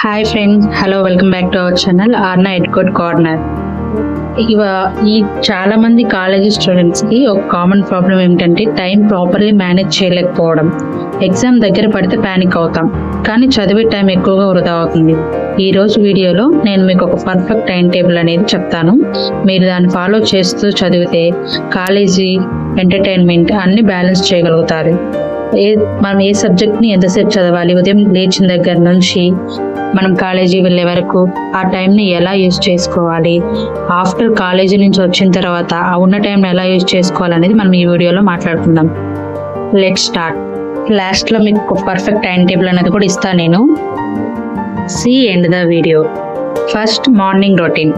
Hi friends hello welcome back to our channel Arna ఎడ్కోట్ corner ఇవ ఈ చాలా మంది కాలేజీ స్టూడెంట్స్కి ఒక కామన్ ప్రాబ్లం ఏమిటంటే టైం ప్రాపర్లీ మేనేజ్ చేయలేకపోవడం. ఎగ్జామ్ దగ్గర పడితే ప్యానిక్ అవుతాం. కానీ చదివే టైం ఎక్కువగా వృధా అవుతుంది. ఈరోజు వీడియోలో నేను మీకు ఒక పర్ఫెక్ట్ టైం టేబుల్ అనేది చెప్తాను. మీరు దాన్ని ఫాలో చేస్తూ చదివితే కాలేజీ ఎంటర్టైన్మెంట్ అన్ని బ్యాలెన్స్ చేయగలుగుతారు. ఏ మనం ఏ సబ్జెక్ట్ని ఎంతసేపు చదవాలి? ఉదయం లేచిన దగ్గర నుంచి మనం కాలేజీ వెళ్ళే వరకు ఆ టైంని ఎలా యూజ్ చేసుకోవాలి? ఆఫ్టర్ కాలేజీ నుంచి వచ్చిన తర్వాత ఆ ఉన్న టైంని ఎలా యూజ్ చేసుకోవాలనేది మనం ఈ వీడియోలో మాట్లాడుకుందాం. లెట్ స్టార్ట్ లాస్ట్లో మీకు పర్ఫెక్ట్ టైం టేబుల్ అనేది కూడా ఇస్తాను నేను. See end the video first morning routine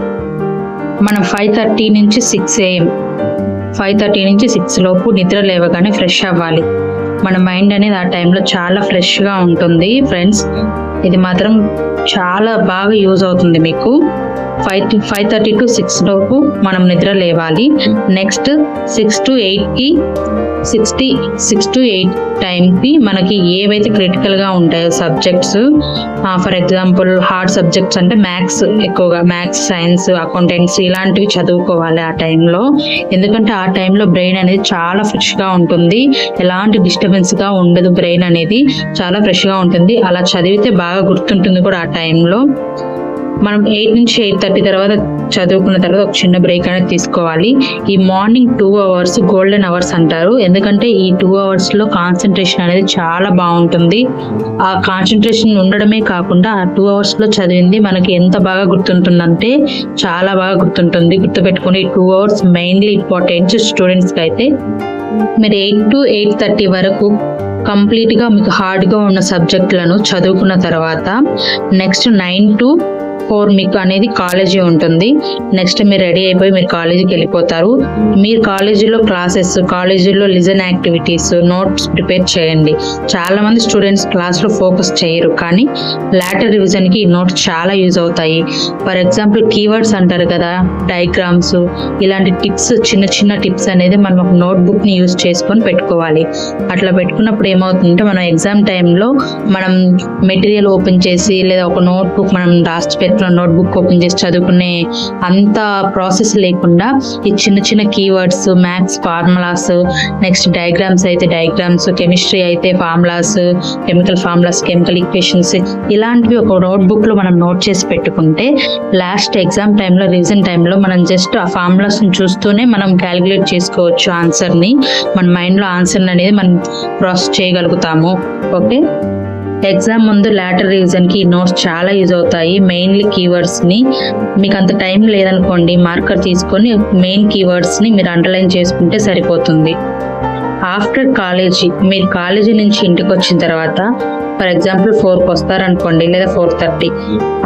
మనం ఫైవ్ థర్టీ నుంచి సిక్స్ ఏఎం ఫైవ్ థర్టీ నుంచి సిక్స్ లోపు నిద్ర లేవగానే ఫ్రెష్ అవ్వాలి. మన మైండ్ అనేది ఆ టైంలో చాలా ఫ్రెష్గా ఉంటుంది. ఫ్రెండ్స్ ఇది మాత్రం చాలా బాగా యూజ్ అవుతుంది మీకు. Five five thirty to six లోపు మనం నిద్ర లేవాలి. నెక్స్ట్ సిక్స్ టు ఎయిట్కి సిక్స్టీ సిక్స్ టు ఎయిట్ టైంకి మనకి ఏవైతే క్రిటికల్గా ఉంటాయో subjects for example hard subjects అంటే మ్యాథ్స్ ఎక్కువగా మ్యాథ్స్ సైన్స్ అకౌంటెంట్స్ ఇలాంటివి చదువుకోవాలి ఆ టైంలో. ఎందుకంటే ఆ టైంలో బ్రెయిన్ అనేది చాలా ఫ్రెష్గా ఉంటుంది. ఎలాంటి డిస్టర్బెన్స్గా ఉండదు బ్రెయిన్ అనేది. చాలా ఫ్రెష్గా ఉంటుంది. అలా చదివితే బాగా గుర్తుంటుంది కూడా ఆ టైంలో. మనం ఎయిట్ నుంచి ఎయిట్ థర్టీ తర్వాత చదువుకున్న తర్వాత ఒక చిన్న బ్రేక్ అనేది తీసుకోవాలి. ఈ morning two hours golden hours అంటారు. ఎందుకంటే ఈ టూ అవర్స్లో కాన్సన్ట్రేషన్ అనేది చాలా బాగుంటుంది. ఆ కాన్సన్ట్రేషన్ ఉండడమే కాకుండా ఆ టూ అవర్స్లో చదివింది మనకి ఎంత బాగా గుర్తుంటుందంటే చాలా బాగా గుర్తుంటుంది. గుర్తుపెట్టుకుని టూ అవర్స్ మెయిన్లీ ఇంపార్టెంట్ స్టూడెంట్స్కి అయితే. మీరు ఎయిట్ టు ఎయిట్ థర్టీ వరకు కంప్లీట్గా మీకు హార్డ్గా ఉన్న సబ్జెక్టులను చదువుకున్న తర్వాత నెక్స్ట్ నైన్ టు ఫోర్ మీకు అనేది కాలేజీ ఉంటుంది. నెక్స్ట్ మీరు రెడీ అయిపోయి మీరు కాలేజీకి వెళ్ళిపోతారు. మీరు కాలేజీలో క్లాసెస్ కాలేజీలో లిజన్ యాక్టివిటీస్ నోట్స్ ప్రిపేర్ చేయండి. చాలా మంది స్టూడెంట్స్ క్లాస్లో ఫోకస్ చేయరు. కానీ లాటర్ రివిజన్కి ఈ నోట్స్ చాలా యూజ్ అవుతాయి. ఫర్ ఎగ్జాంపుల్ కీవర్డ్స్ అంటారు కదా డయాగ్రామ్స్ ఇలాంటి టిప్స్ చిన్న చిన్న టిప్స్ అనేది మనం ఒక నోట్బుక్ని యూజ్ చేసుకొని పెట్టుకోవాలి. అట్లా పెట్టుకున్నప్పుడు ఏమవుతుందంటే మనం ఎగ్జామ్ టైంలో మనం మెటీరియల్ ఓపెన్ చేసి లేదా ఒక నోట్బుక్ మనం రాసి పెట్టుకున్న నోట్బుక్ ఓపెన్ చేసి చదువుకునే అంత ప్రాసెస్ లేకుండా ఈ చిన్న చిన్న keywords maths formulas next diagrams అయితే డయాగ్రామ్స్ కెమిస్ట్రీ అయితే formulas chemical formulas chemical equations ఇలాంటివి ఒక నోట్బుక్లో మనం నోట్ చేసి పెట్టుకుంటే లాస్ట్ ఎగ్జామ్ టైంలో రివిజన్ టైంలో మనం జస్ట్ ఆ ఫార్ములాస్ని చూస్తూనే మనం క్యాలిక్యులేట్ చేసుకోవచ్చు ఆన్సర్ని మన మైండ్లో ఆన్సర్ని అనేది మనం ప్రాసెస్ చేయగలుగుతాము. ఓకే ఎగ్జామ్ ముందు లాటర్ రివిజన్కి నోట్స్ చాలా యూజ్ అవుతాయి. మెయిన్లీ కీవర్డ్స్ని మీకు అంత టైం లేదనుకోండి మార్కర్ తీసుకొని మెయిన్ కీవర్డ్స్ని మీరు అండర్లైన్ చేసుకుంటే సరిపోతుంది. ఆఫ్టర్ కాలేజీ మీరు కాలేజీ నుంచి ఇంటికి వచ్చిన తర్వాత ఫర్ ఎగ్జాంపుల్ ఫోర్కి వస్తారనుకోండి లేదా ఫోర్ థర్టీ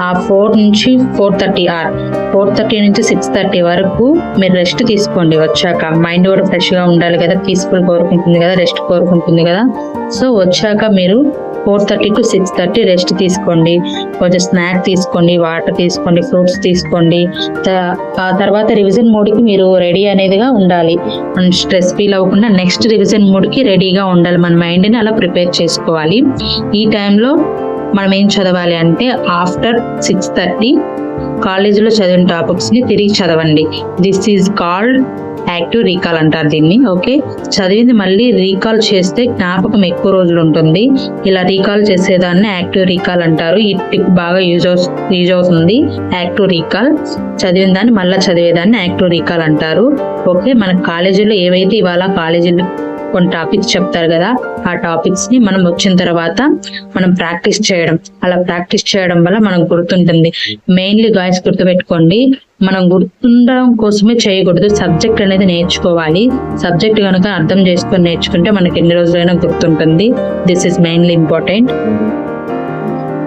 ఆ ఫోర్ నుంచి four thirty or four thirty నుంచి సిక్స్ థర్టీ వరకు మీరు రెస్ట్ తీసుకోండి వచ్చాక. మైండ్ కూడా ఫ్రెష్గా ఉండాలి కదా పీస్ఫుల్ కోరుకుంటుంది కదా రెస్ట్ కోరుకుంటుంది కదా. సో వచ్చాక మీరు four thirty to six thirty rest తీసుకోండి. కొంచెం స్నాక్ తీసుకోండి వాటర్ తీసుకోండి ఫ్రూట్స్ తీసుకోండి. త- ఆ తర్వాత రివిజన్ మూడ్కి మీరు రెడీ అనేదిగా ఉండాలి. మనం స్ట్రెస్ ఫీల్ అవ్వకుండా నెక్స్ట్ రివిజన్ మూడ్కి రెడీగా ఉండాలి. మన మైండ్ని అలా ప్రిపేర్ చేసుకోవాలి. ఈ టైంలో మనం ఏం చదవాలి అంటే ఆఫ్టర్ సిక్స్ థర్టీ కాలేజీలో చదివిన టాపిక్స్ని తిరిగి చదవండి. This is called active recall అంటారు దీన్ని. ఓకే చదివింది మళ్ళీ రీకాల్ చేస్తే జ్ఞాపకం ఎక్కువ రోజులు ఉంటుంది. ఇలా రీకాల్ చేసేదాన్ని యాక్టివ్ రీకాల్ అంటారు. ఈ టిప్ బాగా యూజ్ యూజ్ అవుతుంది. యాక్టివ్ రీకాల్ చదివిన దాన్ని మళ్ళీ చదివేదాన్ని యాక్టివ్ రీకాల్ అంటారు. ఓకే మన కాలేజీలో ఏవైతే ఇవాళ కాలేజీలో కొన్ని టాపిక్స్ చెప్తారు కదా ఆ టాపిక్స్ని మనం వచ్చిన తర్వాత మనం ప్రాక్టీస్ చేయడం. అలా ప్రాక్టీస్ చేయడం వల్ల మనకు గుర్తుంటుంది. మెయిన్లీ గాయస్ గుర్తుపెట్టుకోండి మనం గుర్తుండడం కోసమే చేయకూడదు. సబ్జెక్ట్ అనేది నేర్చుకోవాలి. సబ్జెక్ట్ కనుక అర్థం చేసుకొని నేర్చుకుంటే మనకి ఎన్ని రోజులైనా గుర్తుంటుంది. దిస్ ఇస్ మెయిన్లీ ఇంపార్టెంట్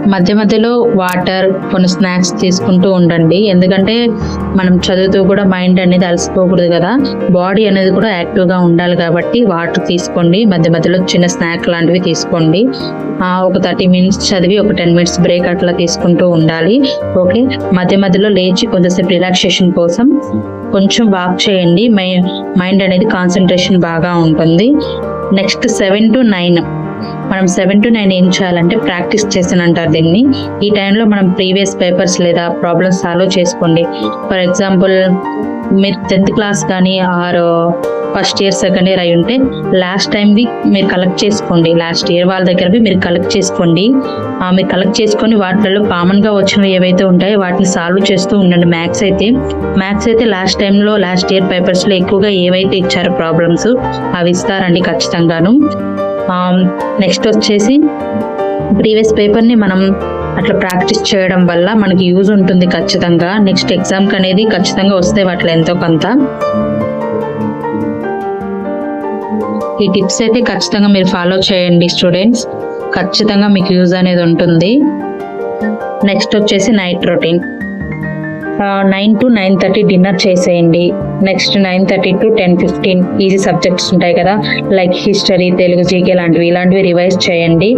మధ్య మధ్యలో వాటర్ కొన్ని స్నాక్స్ తీసుకుంటూ ఉండండి. ఎందుకంటే మనం చదువుతూ కూడా మైండ్ అనేది అలసిపోకూడదు కదా. బాడీ అనేది కూడా యాక్టివ్గా ఉండాలి కాబట్టి వాటర్ తీసుకోండి. మధ్య మధ్యలో చిన్న స్నాక్ లాంటివి తీసుకోండి. ఒక థర్టీ మినిట్స్ చదివి ఒక టెన్ మినిట్స్ బ్రేక్ అట్లా తీసుకుంటూ ఉండాలి. ఓకే? మధ్య మధ్యలో లేచి కొంతసేపు రిలాక్సేషన్ కోసం కొంచెం వాక్ చేయండి. మైండ్ అనేది కాన్సన్ట్రేషన్ బాగా ఉంటుంది. నెక్స్ట్ సెవెన్ టు నైన్ మనం సెవెన్ టు నైన్ ఏం చేయాలంటే ప్రాక్టీస్ చేసాను అంటారు దీన్ని. ఈ టైంలో మనం ప్రీవియస్ పేపర్స్ లేదా ప్రాబ్లమ్స్ సాల్వ్ చేసుకోండి. ఫర్ ఎగ్జాంపుల్ మీరు టెన్త్ క్లాస్ కానీ or first year second year అయి ఉంటే లాస్ట్ టైంవి మీరు కలెక్ట్ చేసుకోండి. లాస్ట్ ఇయర్ వాళ్ళ దగ్గరవి మీరు కలెక్ట్ చేసుకోండి. ఆ, మీరు కలెక్ట్ చేసుకొని వాటిలో కామన్గా వచ్చినవి ఏవైతే ఉంటాయో వాటిని సాల్వ్ చేస్తూ ఉండండి. మ్యాథ్స్ అయితే మ్యాథ్స్ అయితే లాస్ట్ టైంలో లాస్ట్ ఇయర్ పేపర్స్లో ఎక్కువగా ఏవైతే ఇచ్చారో ప్రాబ్లమ్స్ అవి ఇస్తారండి ఖచ్చితంగాను. Um, నెక్స్ట్ వచ్చేసి ప్రీవియస్ పేపర్ని మనం అట్లా ప్రాక్టీస్ చేయడం వల్ల మనకి యూజ్ ఉంటుంది ఖచ్చితంగా. నెక్స్ట్ ఎగ్జామ్కి అనేది ఖచ్చితంగా వస్తాయి వాటిలో ఎంతో కొంత. ఈ టిప్స్ అయితే ఖచ్చితంగా మీరు ఫాలో చేయండి స్టూడెంట్స్ ఖచ్చితంగా మీకు యూజ్ అనేది ఉంటుంది. నెక్స్ట్ వచ్చేసి night routine nine to nine thirty dinner చేసేయండి. Next nine thirty to ten fifteen easy subjects ఉంటాయి కదా. లైక్ హిస్టరీ తెలుగు జీకే లాంటివి. ఇలాంటివి రివైజ్ చేయండి.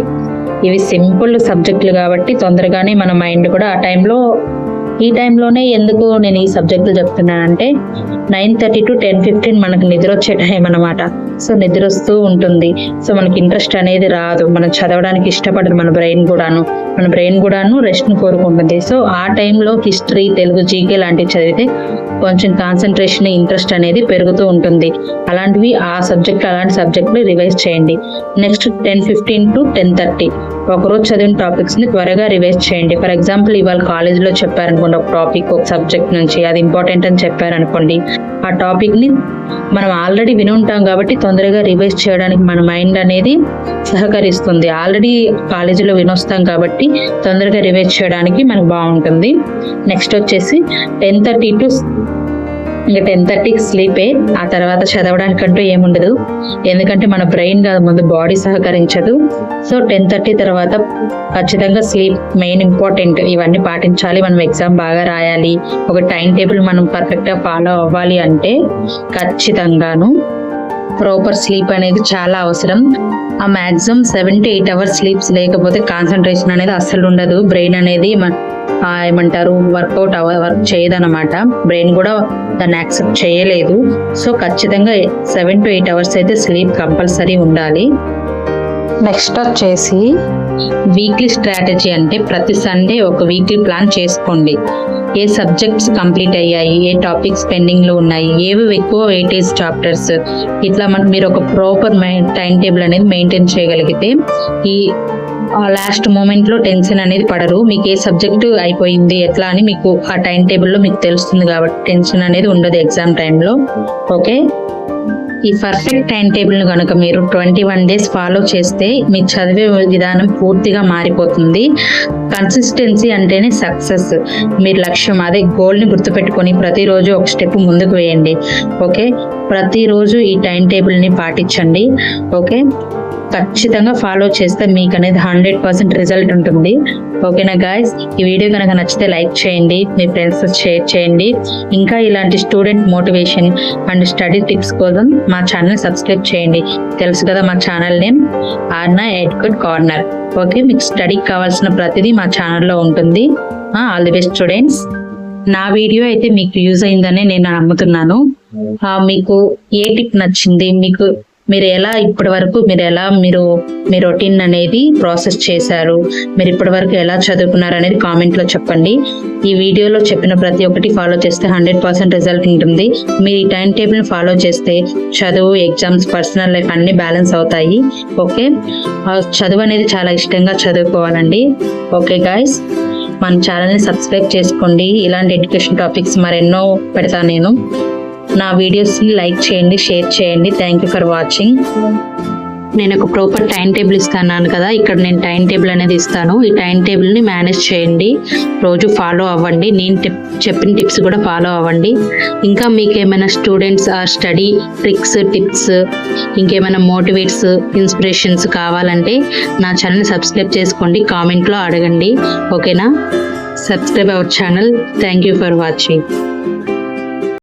ఇవి సింపుల్ సబ్జెక్టులు కాబట్టి తొందరగానే మన మైండ్ కూడా ఆ టైంలో ఈ టైంలోనే ఎందుకు నేను ఈ సబ్జెక్టులు చెప్తున్నానంటే nine thirty to ten fifteen మనకు నిద్ర వచ్చే టైం అనమాట సో నిద్ర వస్తూ ఉంటుంది. సో మనకి ఇంట్రెస్ట్ అనేది రాదు. మనం చదవడానికి ఇష్టపడదు మన బ్రెయిన్ కూడాను. మన బ్రెయిన్ కూడాను రెస్ట్ని కోరుకుంటుంది. సో ఆ టైంలో హిస్టరీ తెలుగు జీకే లాంటివి చదివితే కొంచెం కాన్సన్ట్రేషన్ ఇంట్రెస్ట్ అనేది పెరుగుతూ ఉంటుంది. అలాంటివి ఆ సబ్జెక్ట్ అలాంటి సబ్జెక్టులు రివైజ్ చేయండి. Next ten fifteen to ten thirty ఒకరోజు చదివిన టాపిక్స్ని త్వరగా రివైజ్ చేయండి. ఫర్ ఎగ్జాంపుల్ ఇవాళ కాలేజ్లో చెప్పారనుకోండి ఒక టాపిక్ ఒక సబ్జెక్ట్ నుంచి అది ఇంపార్టెంట్ అని చెప్పారనుకోండి ఆ టాపిక్ని మనం ఆల్రెడీ విని ఉంటాం కాబట్టి తొందరగా రివైజ్ చేయడానికి మన మైండ్ అనేది సహకరిస్తుంది. ఆల్రెడీ కాలేజీలో వినొస్తాం కాబట్టి తొందరగా రివైజ్ చేయడానికి మనకు బాగుంటుంది. నెక్స్ట్ వచ్చేసి టెన్ థర్టీ టు ఇంకా టెన్ థర్టీకి స్లీపే ఆ తర్వాత చదవడానికంటూ ఏముండదు. ఎందుకంటే మన బ్రెయిన్ కాదు ముందు బాడీ సహకరించదు. సో టెన్ థర్టీ తర్వాత ఖచ్చితంగా స్లీప్ మెయిన్ ఇంపార్టెంట్ ఇవన్నీ పాటించాలి. మనం ఎగ్జామ్ బాగా రాయాలి. ఒక టైం టేబుల్ మనం పర్ఫెక్ట్గా ఫాలో అవ్వాలి అంటే ఖచ్చితంగాను ప్రాపర్ స్లీప్ అనేది చాలా అవసరం. ఆ maximum seven to eight hours sleeps లేకపోతే కాన్సన్ట్రేషన్ అనేది అస్సలు ఉండదు. బ్రెయిన్ అనేది ఏమంటారు వర్కౌట్ అవ వర్క్ చేయదన్నమాట. బ్రెయిన్ కూడా దాన్ని యాక్సెప్ట్ చేయలేదు. సో ఖచ్చితంగా సెవెన్ టు ఎయిట్ అవర్స్ అయితే స్లీప్ కంపల్సరీ ఉండాలి. నెక్స్ట్ వచ్చేసి వీక్లీ స్ట్రాటజీ అంటే ప్రతి సండే ఒక వీక్లీ ప్లాన్ చేసుకోండి. ఏ సబ్జెక్ట్స్ కంప్లీట్ అయ్యాయి ఏ టాపిక్స్ పెండింగ్లో ఉన్నాయి ఏవి ఎక్కువ వెయిటేజ్ చాప్టర్స్ ఇట్లా మన మీరు ఒక ప్రాపర్ టైం టేబుల్ అనేది మెయింటైన్ చేయగలిగితే ఈ లాస్ట్ మూమెంట్లో టెన్షన్ అనేది పడరు. మీకు ఏ సబ్జెక్టు అయిపోయింది ఎట్లా అని మీకు ఆ టైం టేబుల్లో మీకు తెలుస్తుంది కాబట్టి టెన్షన్ అనేది ఉండదు ఎగ్జామ్ టైంలో ఓకే? ఈ పర్ఫెక్ట్ టైం టేబుల్ను కనుక మీరు ట్వంటీ వన్ డేస్ ఫాలో చేస్తే మీ చదివే విధానం పూర్తిగా మారిపోతుంది. కన్సిస్టెన్సీ అంటేనే సక్సెస్ మీరు లక్ష్యం అదే గోల్ని గుర్తుపెట్టుకొని ప్రతిరోజు ఒక స్టెప్ ముందుకు వేయండి. ఓకే? ప్రతిరోజు ఈ టైం టేబుల్ని పాటించండి. ఓకే? ఖచ్చితంగా ఫాలో చేస్తే మీకు అనేది హండ్రెడ్ పర్సెంట్ రిజల్ట్ ఉంటుంది ఓకేనా గాయస్ ఈ వీడియో కనుక నచ్చితే లైక్ చేయండి మీ ఫ్రెండ్స్ షేర్ చేయండి. ఇంకా ఇలాంటి student motivation and study tips కోసం మా ఛానల్ సబ్స్క్రైబ్ చేయండి. తెలుసు కదా మా ఛానల్ నేమ్? ఆర్నా ఎడ్గుడ్ కార్నర్ ఓకే మీకు స్టడీకి కావాల్సిన ప్రతిదీ మా ఛానల్లో ఉంటుంది. ఆల్ ది బెస్ట్ స్టూడెంట్స్ నా వీడియో అయితే మీకు యూజ్ అయిందని నేను నమ్ముతున్నాను. Ah, మీకు ఏ టిప్ నచ్చింది? మీకు మీరు ఎలా ఇప్పటి వరకు మీరు ఎలా మీరు మీ రొటీన్ అనేది ప్రాసెస్ చేశారు? మీరు ఇప్పటి వరకు ఎలా చదువుకున్నారు అనేది కామెంట్లో చెప్పండి. ఈ వీడియోలో చెప్పిన ప్రతి ఒక్కటి ఫాలో చేస్తే హండ్రెడ్ పర్సెంట్ రిజల్ట్ ఉంటుంది. మీరు ఈ టైం టేబుల్ని ఫాలో చేస్తే చదువు ఎగ్జామ్స్ పర్సనల్ లైఫ్ అన్నీ బ్యాలెన్స్ అవుతాయి. ఓకే? చదువు అనేది చాలా ఇష్టంగా చదువుకోవాలండి. ఓకే గాయస్ మన ఛానల్ని సబ్స్క్రైబ్ చేసుకోండి. ఇలాంటి ఎడ్యుకేషన్ టాపిక్స్ మరెన్నో పెడతాను నేను. నా వీడియోస్ని లైక్ చేయండి షేర్ చేయండి. థ్యాంక్ యూ ఫర్ వాచింగ్ నేను ఒక ప్రాపర్ టైం టేబుల్ ఇస్తాను కదా. ఇక్కడ నేను టైం టేబుల్ అనేది ఇస్తాను. ఈ టైం టేబుల్ని మేనేజ్ చేయండి. రోజు ఫాలో అవ్వండి. నేను టిప్ చెప్పిన టిప్స్ కూడా ఫాలో అవ్వండి. ఇంకా మీకు ఏమైనా స్టూడెంట్స్ ఆ స్టడీ ట్రిక్స్ టిప్స్ ఇంకేమైనా మోటివేట్స్ ఇన్స్పిరేషన్స్ కావాలంటే నా ఛానల్ని సబ్స్క్రైబ్ చేసుకోండి. కామెంట్లో అడగండి. ఓకేనా subscribe our channel thank you for watching